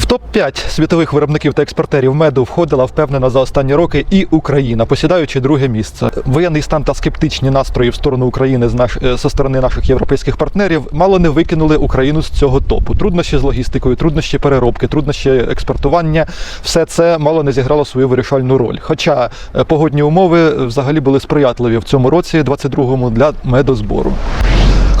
В топ-5 світових виробників та експортерів меду входила впевнена за останні роки і Україна, посідаючи друге місце. Воєнний стан та скептичні настрої в сторону України з наш е, со сторони наших європейських партнерів мало не викинули Україну з цього топу. Труднощі з логістикою, труднощі переробки, труднощі експортування все це мало не зіграло свою вирішальну роль. Хоча е, погодні умови взагалі були сприятливі в цьому році, 22-му, для медозбору.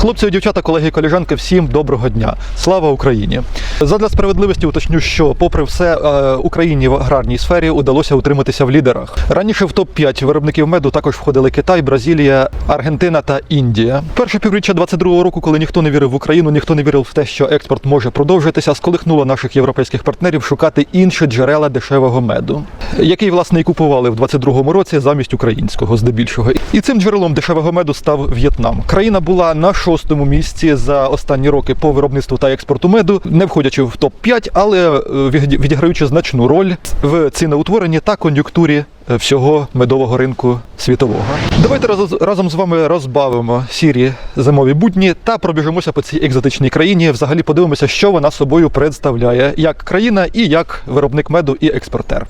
Хлопці дівчата, колеги і коліжанки, всім доброго дня. Слава Україні! Задля справедливості уточню, що, попри все, е, Україні в аграрній сфері удалося утриматися в лідерах. Раніше в топ-5 виробників меду також входили Китай, Бразилія, Аргентина та Індія. Перше півріччя 22-го року, коли ніхто не вірив в Україну, ніхто не вірив в те, що експорт може продовжитися, сколихнуло наших європейських партнерів шукати інші джерела дешевого меду, який власне і купували в 22-му році замість українського, здебільшого. І цим джерелом дешевого меду став В'єтнам. Країна була на шостому місці за останні роки по виробництву та експорту меду, не входячи в топ 5 але е, відіграючи значну роль в ціноутворенні та кон'юнктурі е, всього медового ринку світового. Давайте раз- разом з вами розбавимо сірі зимові будні та пробіжимося по цій екзотичній країні. Взагалі подивимося, що вона собою представляє як країна і як виробник меду і експортер.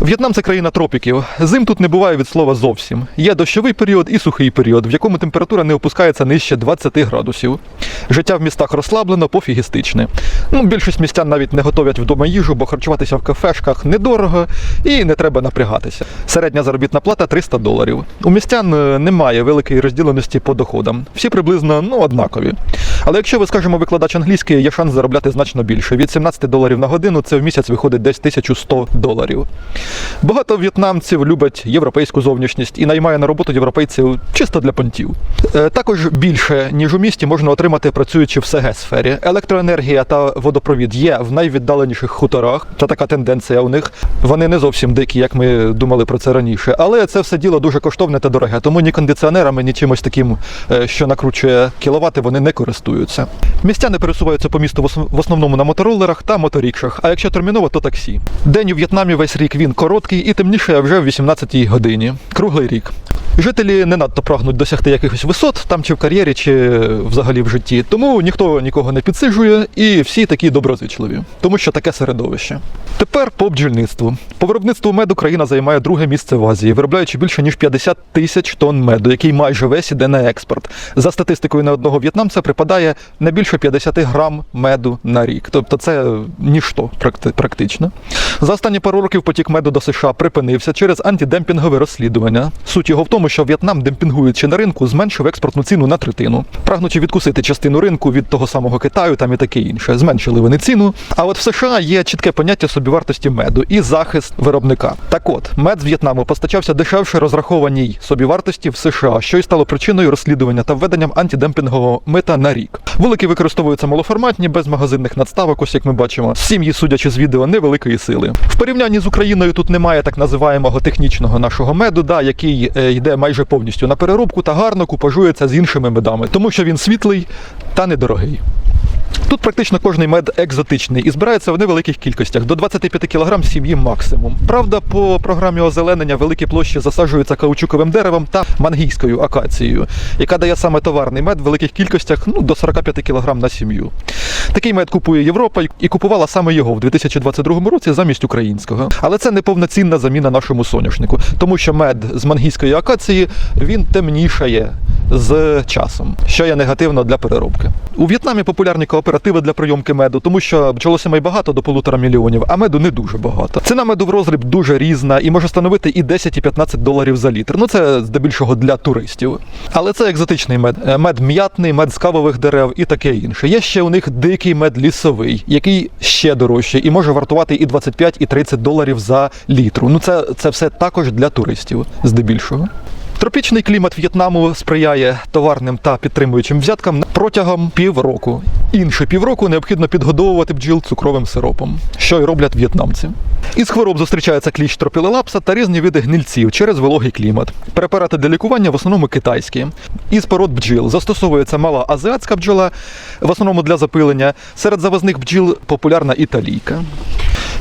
В'єтнам це країна тропіків. Зим тут не буває від слова зовсім. Є дощовий період і сухий період, в якому температура не опускається нижче 20 градусів. Життя в містах розслаблено, пофігістичне. Ну, більшість містян навіть не готовлять вдома їжу, бо харчуватися в кафешках недорого і не треба напрягатися. Середня заробітна плата 300 доларів. У містян е, немає великої розділеності по доходам. Всі приблизно ну, однакові. Але якщо ви, скажімо, викладач англійський, є шанс заробляти значно більше. Від 17 доларів на годину це в місяць виходить десь 1100 доларів. Багато в'єтнамців люблять європейську зовнішність і наймає на роботу європейців чисто для понтів. Е, Також більше, ніж у місті, можна отримати працюючи в СГ сфері. Електроенергія та водопровід є в найвіддаленіших хуторах. Це така тенденція у них. Вони не зовсім дикі, як ми думали про це раніше. Але це все діло дуже коштовне та дороге. Тому ні кондиціонерами, ні чимось таким, е, що накручує кіловати, вони не користуються. Містяни пересуваються по місту в основному на мотороллерах та моторікшах. А якщо терміново, то таксі. День у В'єтнамі весь рік він короткий і темніше вже в 18-й годині. Круглий рік. Жителі не надто прагнуть досягти якихось висот, там чи в кар'єрі, чи взагалі в житті. Тому ніхто нікого не підсиджує, і всі такі доброзичливі, тому що таке середовище. Тепер по бджільництву. По виробництву меду країна займає друге місце в Азії, виробляючи більше ніж 50 тисяч тонн меду, який майже весь іде на експорт. За статистикою на одного в'єтнамця припадає не більше 50 грам меду на рік. Тобто це ніщо практично. За останні пару років потік меду до США припинився через антидемпінгове розслідування. Суть його в тому, що В'єтнам, демпінгуючи на ринку, зменшив експортну ціну на третину, прагнучи відкусити частину ринку від того самого Китаю, там і таке інше. Зменшили вони ціну. А от в США є чітке поняття собівартості меду і захист виробника. Так от, мед з В'єтнаму постачався дешевше розрахованій собівартості в США, що й стало причиною розслідування та введенням антидемпінгового мита на рік. Вулики використовуються малоформатні, без магазинних надставок, ось як ми бачимо. Сім'ї, судячи з відео, невеликої сили. В порівнянні з Україною тут немає так називаємого технічного нашого меду, да, який е, йде майже повністю на переробку та гарно купажується з іншими медами, тому що він світлий та недорогий. Тут практично кожний мед екзотичний і збирається в невеликих кількостях до 25 кг сім'ї максимум. Правда, по програмі озеленення великі площі засаджуються каучуковим деревом та мангійською акацією, яка дає саме товарний мед в великих кількостях ну, до 45 кг на сім'ю. Такий мед купує Європа і купувала саме його в 2022 році замість українського. Але це не повноцінна заміна нашому соняшнику, тому що мед з мангійської акації він темнішає з часом, що є негативно для переробки. У В'єтнамі популярні кооперативи для прийомки меду, тому що бджолосімей багато до полутора мільйонів, а меду не дуже багато. Ціна меду в розріб дуже різна і може становити і 10, і 15 доларів за літр. Ну це здебільшого для туристів. Але це екзотичний мед. Е, Мед м'ятний, мед з кавових дерев і таке інше. Є ще у них дикий мед лісовий, який ще дорожчий і може вартувати і 25, і 30 доларів за літру. Ну це, це все також для туристів, здебільшого. Тропічний клімат В'єтнаму сприяє товарним та підтримуючим взяткам протягом півроку. Інше півроку необхідно підгодовувати бджіл цукровим сиропом, що й роблять в'єтнамці. Із хвороб зустрічається кліщ тропілелапса та різні види гнильців через вологий клімат. Препарати для лікування в основному китайські. Із пород бджіл застосовується мала азіатська бджола, в основному для запилення. Серед завозних бджіл популярна італійка.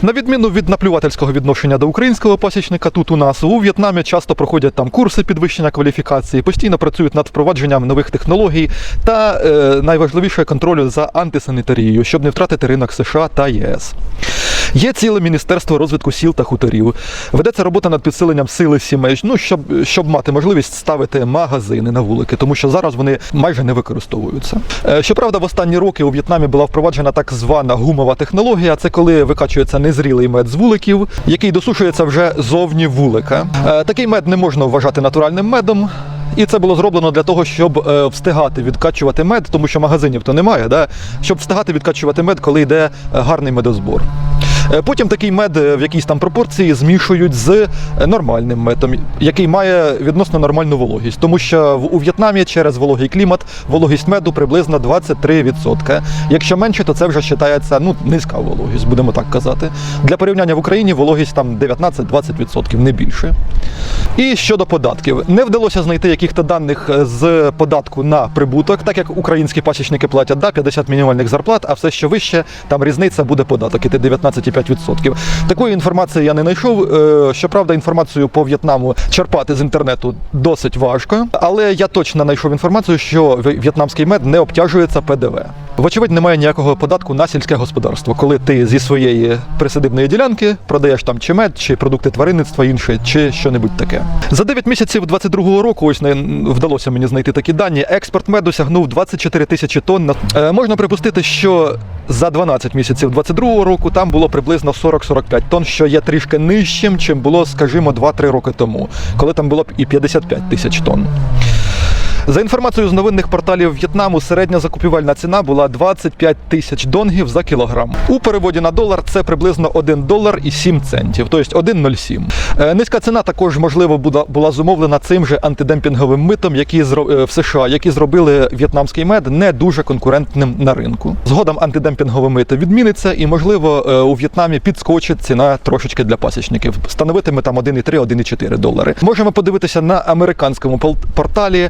На відміну від наплювательського відношення до українського пасічника, тут у нас у В'єтнамі часто проходять там курси підвищення кваліфікації, постійно працюють над впровадженням нових технологій та е, найважливіше контролю за антисанітарією, щоб не втратити ринок США та ЄС. Є ціле міністерство розвитку сіл та хуторів. Ведеться робота над підсиленням сили сімей, ну щоб, щоб мати можливість ставити магазини на вулики, тому що зараз вони майже не використовуються. Е, Щоправда, в останні роки у В'єтнамі була впроваджена так звана гумова технологія. Це коли викачується незрілий мед з вуликів, який досушується вже зовні вулика. Е, Такий мед не можна вважати натуральним медом. І це було зроблено для того, щоб е, встигати відкачувати мед, тому що магазинів то немає, да? щоб встигати відкачувати мед, коли йде гарний медозбор. Е, Потім такий мед е, в якійсь там пропорції змішують з е, нормальним медом, який має відносно нормальну вологість. Тому що у В'єтнамі через вологий клімат вологість меду приблизно 23%. Якщо менше, то це вже вважається ну, низька вологість, будемо так казати. Для порівняння в Україні вологість там 19-20%, не більше. І щодо податків, не вдалося знайти яких-то даних з податку на прибуток, так як українські пасічники платять да, 50 мінімальних зарплат, а все, що вище, там різниця буде податок, іти 19,5%. Такої інформації я не знайшов. Е, Щоправда, інформацію по В'єтнаму черпати з інтернету досить важко, але я точно знайшов інформацію, що в'єтнамський мед не обтяжується ПДВ. Вочевидь, немає ніякого податку на сільське господарство, коли ти зі своєї присадибної ділянки продаєш там чи мед, чи продукти тваринництва інше, чи що-небудь таке. За 9 місяців 22-го року, ось не вдалося мені знайти такі дані. Експорт меду сягнув 24 тисячі тонн. Е, можна припустити, що за 12 місяців 22-го року там було приблизно 40-45 тонн, що є трішки нижчим, чим було, скажімо, 2-3 роки тому, коли там було б і 55 тисяч тонн. За інформацією з новинних порталів В'єтнаму, середня закупівельна ціна була 25 тисяч донгів за кілограм. У переводі на долар це приблизно 1 долар і 7 центів, тобто 1,07. Е, Низька ціна також можливо була, зумовлена цим же антидемпінговим митом, які е, в США, які зробили в'єтнамський мед не дуже конкурентним на ринку. Згодом антидемпінгове мито відміниться, і можливо е, у В'єтнамі підскочить ціна трошечки для пасічників. Становитиме там 1,3-1,4 долари. Можемо подивитися на американському порталі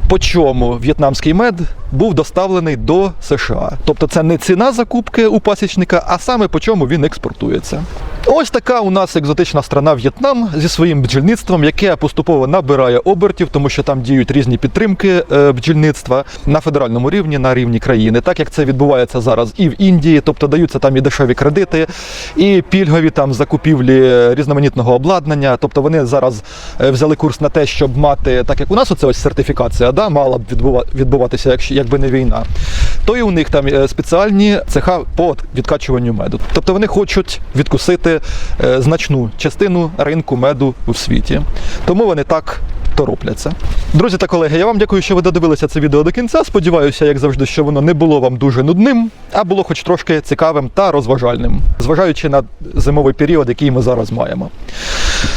по чому в'єтнамський мед був доставлений до США. Тобто це не ціна закупки у пасічника, а саме по чому він експортується. Ось така у нас екзотична страна В'єтнам зі своїм бджільництвом, яке поступово набирає обертів, тому що там діють різні підтримки е, бджільництва на федеральному рівні, на рівні країни, так як це відбувається зараз і в Індії, тобто даються там і дешеві кредити, і пільгові там закупівлі різноманітного обладнання. Тобто вони зараз е, взяли курс на те, щоб мати, так як у нас оце ось сертифікація, да, мала б відбува- відбуватися, якщо якби не війна, то і у них там е, спеціальні цеха по відкачуванню меду. Тобто вони хочуть відкусити е, значну частину ринку меду у світі. Тому вони так торопляться. Друзі та колеги, я вам дякую, що ви додивилися це відео до кінця. Сподіваюся, як завжди, що воно не було вам дуже нудним, а було хоч трошки цікавим та розважальним, зважаючи на зимовий період, який ми зараз маємо.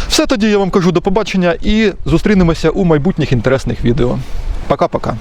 Все тоді я вам кажу до побачення і зустрінемося у майбутніх інтересних відео. Пока-пока.